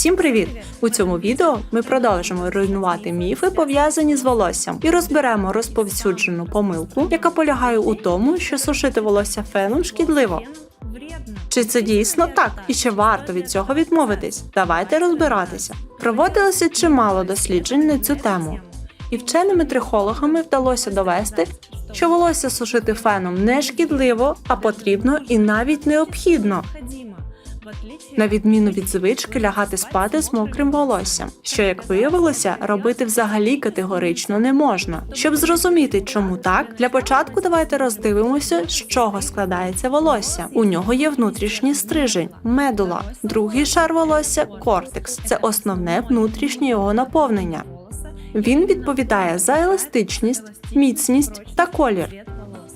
Усім привіт! У цьому відео ми продовжимо руйнувати міфи, пов'язані з волоссям, і розберемо розповсюджену помилку, яка полягає у тому, що сушити волосся феном шкідливо. Чи це дійсно так? І чи варто від цього відмовитись? Давайте розбиратися. Проводилося чимало досліджень на цю тему, і вченими трихологами вдалося довести, що волосся сушити феном не шкідливо, а потрібно і навіть необхідно. На відміну від звички лягати спати з мокрим волоссям, що, як виявилося, робити взагалі категорично не можна. Щоб зрозуміти, чому так, для початку давайте роздивимося, з чого складається волосся. У нього є внутрішній стрижень, медула, другий шар волосся кортекс. Це основне внутрішнє його наповнення. Він відповідає за еластичність, міцність та колір.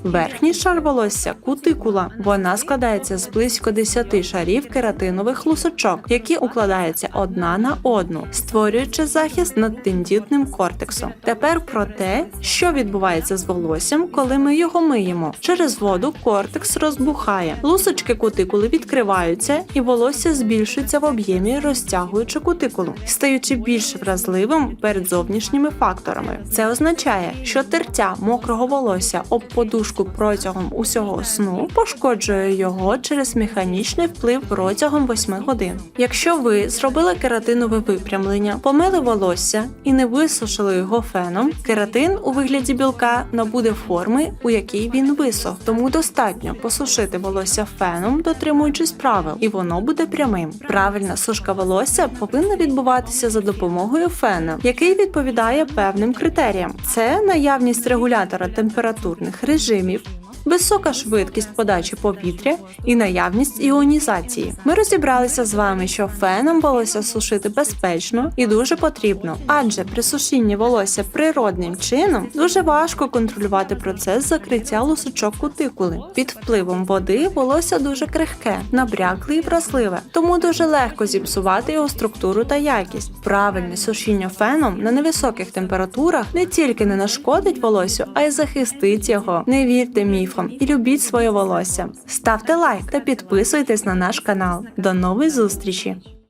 Верхній шар волосся кутикула. Вона складається з близько 10 шарів кератинових лусочок, які укладаються одна на одну, створюючи захист над тендітним кортексом. Тепер про те, що відбувається з волоссям, коли ми його миємо. Через воду кортекс розбухає. Лусочки кутикули відкриваються, і волосся збільшується в об'ємі, розтягуючи кутикулу, стаючи більш вразливим перед зовнішніми факторами. Це означає, що тертя мокрого волосся об подушку протягом усього сну пошкоджує його через механічний вплив протягом 8 годин. Якщо ви зробили кератинове випрямлення, помили волосся і не висушили його феном, кератин у вигляді білка набуде форми, у якій він висох. Тому достатньо посушити волосся феном, дотримуючись правил, і воно буде прямим. Правильна сушка волосся повинна відбуватися за допомогою фена, який відповідає певним критеріям: це наявність регулятора температурних режимів дюймів. Висока швидкість подачі повітря і наявність іонізації. Ми розібралися з вами, що феном волосся сушити безпечно і дуже потрібно, адже при сушінні волосся природним чином дуже важко контролювати процес закриття лусочок кутикули. Під впливом води волосся дуже крихке, набрякле і вразливе, тому дуже легко зіпсувати його структуру та якість. Правильне сушіння феном на невисоких температурах не тільки не нашкодить волосю, а й захистить його. Не вірте міфам і любіть своє волосся. Ставте лайк та підписуйтесь на наш канал. До нової зустрічі!